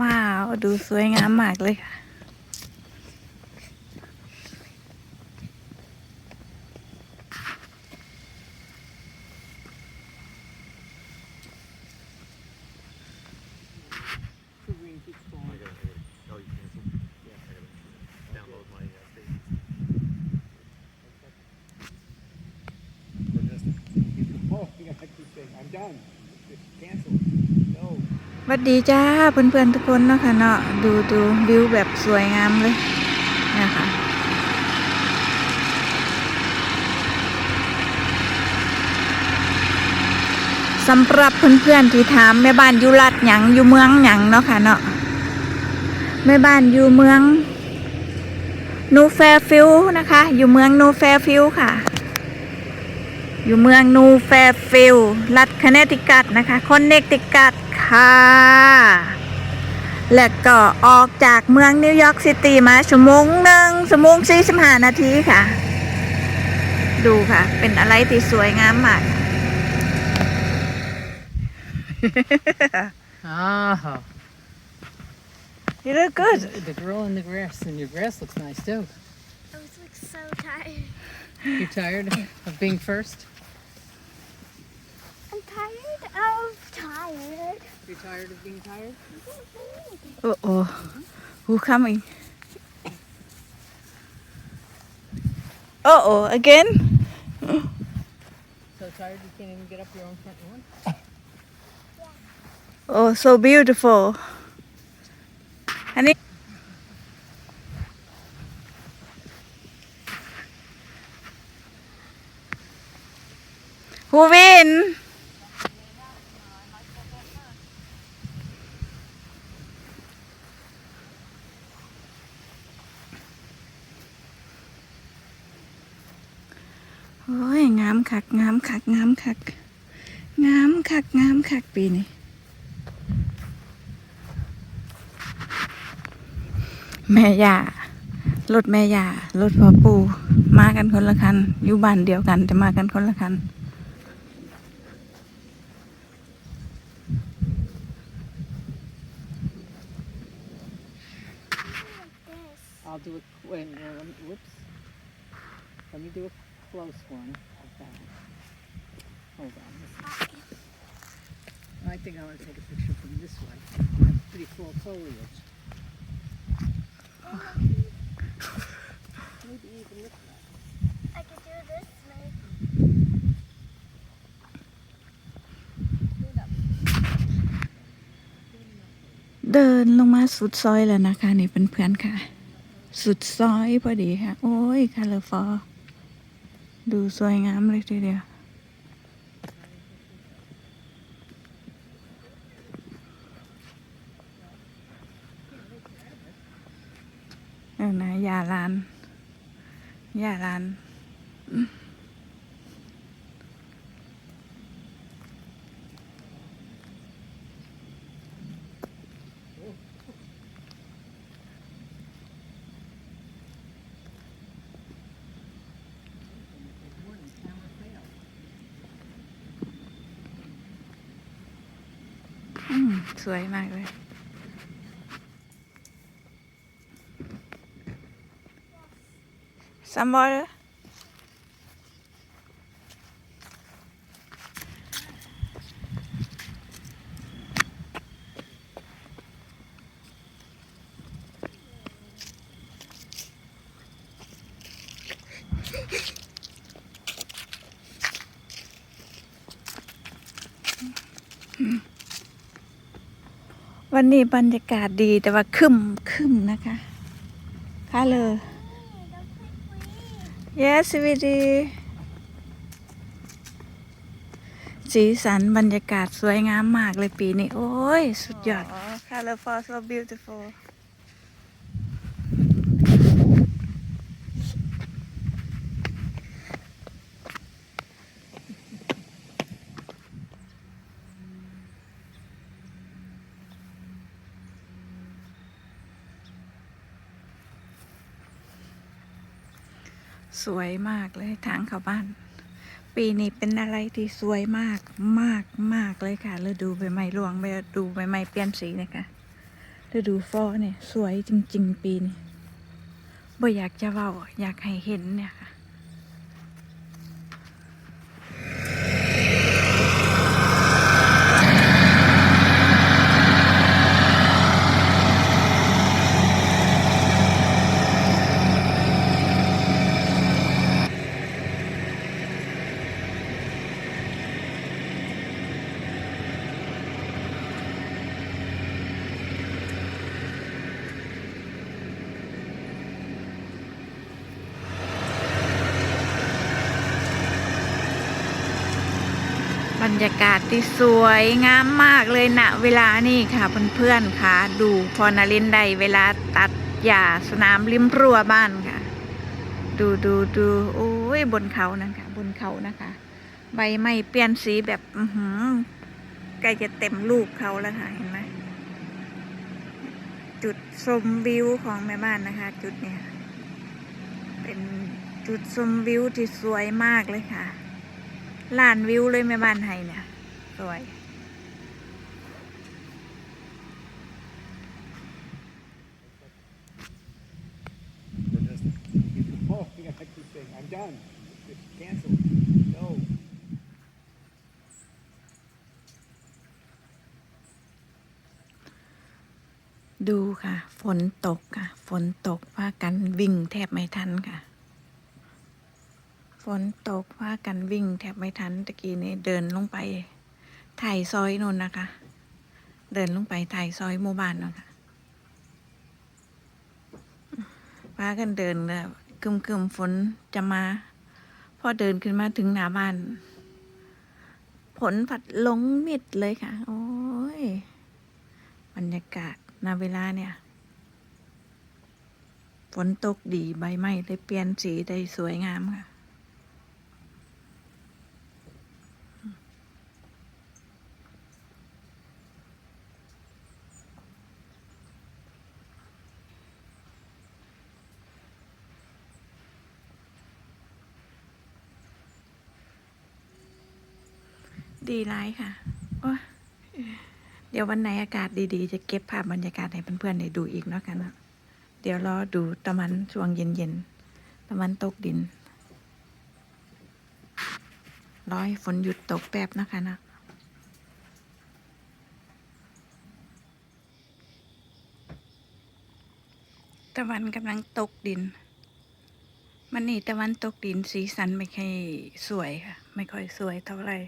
ว้าว ดูสวยงามมากเลยค่ะ Oh, you cancel? Yeah. I gotta download my uh, statements. Oh, yeah, I keep saying, I'm done. Just cancel. วัดดีจ้าเพื่อนๆทุกคนเนาะค่ะเนาะดูดูวิวแบบสวยงามเลยนะคะสำหรับเพื่อนๆที่ถามแม่บ้านอยู่รัดหยังอยู่เมืองหยังเนาะค่ะเนาะแม่บ้านอยู่เมืองนูแฟรฟิลนะคะ อยู่เมืองนูแฟรฟิลค่ะ อยู่เมืองนูแฟรฟิลรัฐคอนเนติคัตนะคะคอนเนติคัต ค่ะ แล้วก็ออกจากเมืองนิวยอร์กซิตี้มาชั่วโมงหนึ่งชั่วโมงสี่สิบห้านาทีค่ะ ดูค่ะ เป็นอะไรที่สวยงามมาก Ah, You look good the girl in the grass, and your grass looks nice too. I was like so tired. You tired of being first? tired of tired. You're tired of being tired? Uh oh. Mm-hmm. Who coming? Uh oh, again? so tired you can't even get up your own front lawn? Yeah. Oh, so beautiful. And Who win? ยงามคักงามคักงามคักงามคักงามคักปีนี้แม่ย่ารถแม่ย่ารถพ่อปู่มากันคนละคันอยู่บ้านเดียวกัน แต่มากันคนละคัน This. I'll do a wait, no, let me, whoops. Let me do a close one of that. Hold on. this- I think I want to take a picture from this way. That's pretty full foliage. Maybe even look I could do this way. เดินลงมาสุดซอยแล้วนะคะ นี่เป็นเพื่อนๆค่ะ สุดซอยพอดีค่ะ โอ้ยคาร์ฟอร์ ดูสวยงามเลยทีเดียวเออนะยาลานยาลาน สวยมากเลย Some วันนี้บรรยากาศดีแต่ว่าคึมคึมนะคะค่ะเลย Yes, วีดีสีสันบรรยากาศสวยงามมากเลยปีนี้ โอ้ย สุดยอด colorful so beautiful สวยมากเลยทางเข้าบ้าน ปีนี้เป็นอะไรที่สวยมากมากมากเลยค่ะฤดูใบไม้ร่วงฤดูใบไม้เปลี่ยนสีนะคะฤดูฟอเนี่ยสวยจริง ๆ ปีนี้บ่อยากจะเว้าอยากให้เห็นเนี่ยค่ะ รรยากาศที่สวยงามมากเลยนะเวลานี่ค่ะเพื่อนๆค่ะ ดูพอนารินใดเวลาตัดหญ้าสนามริมรั้วบ้านค่ะ ดูดูดูโอ้ยบนเขานะคะบนเขานะคะ ใบไม้เปลี่ยนสีแบบอือหือใกล้จะเต็มลูกเขาแล้วค่ะเห็นไหมจุดชมวิวของแม่บ้านนะคะ จุดเนี้ยเป็นจุดชมวิวที่สวยมากเลยค่ะ ลานวิวเลยแม่บ้านไทยเนี่ย สวย I'm done. It's canceled. No. ดูค่ะ ฝนตกค่ะ ฝนตกว่ากันวิ่งแทบไม่ทันค่ะ ฝนตกว่ากันวิ่งแทบไม่ทันตะกี้นี้เดินลงไปถ่ายซอยนนนะคะ เดินลงไปถ่ายซอยหมู่บ้านนนค่ะพากันเดินแล้วกึมกึมๆฝนจะมา พอเดินขึ้นมาถึงหน้าบ้านฝนผัดลงมิดเลยค่ะ โอ้ยบรรยากาศณเวลาเนี่ยฝนตกดีใบไม้เลยเปลี่ยนสีได้สวยงามค่ะ ดีร้ายค่ะโอ้เดี๋ยววันไหนอากาศดีๆ จะเก็บภาพบรรยากาศให้เพื่อนๆได้ดูอีกเนาะกันเนะเดี๋ยวรอดูตะวันช่วงเย็นๆตะวันตกดินร้อให้ฝนหยุดตกแป๊บนะคะนะตะวันกำลังตกดิน มันนี่ตะวันตกดินสีสันไม่ค่อยสวยค่ะ ไม่ค่อยสวยเท่าไหร่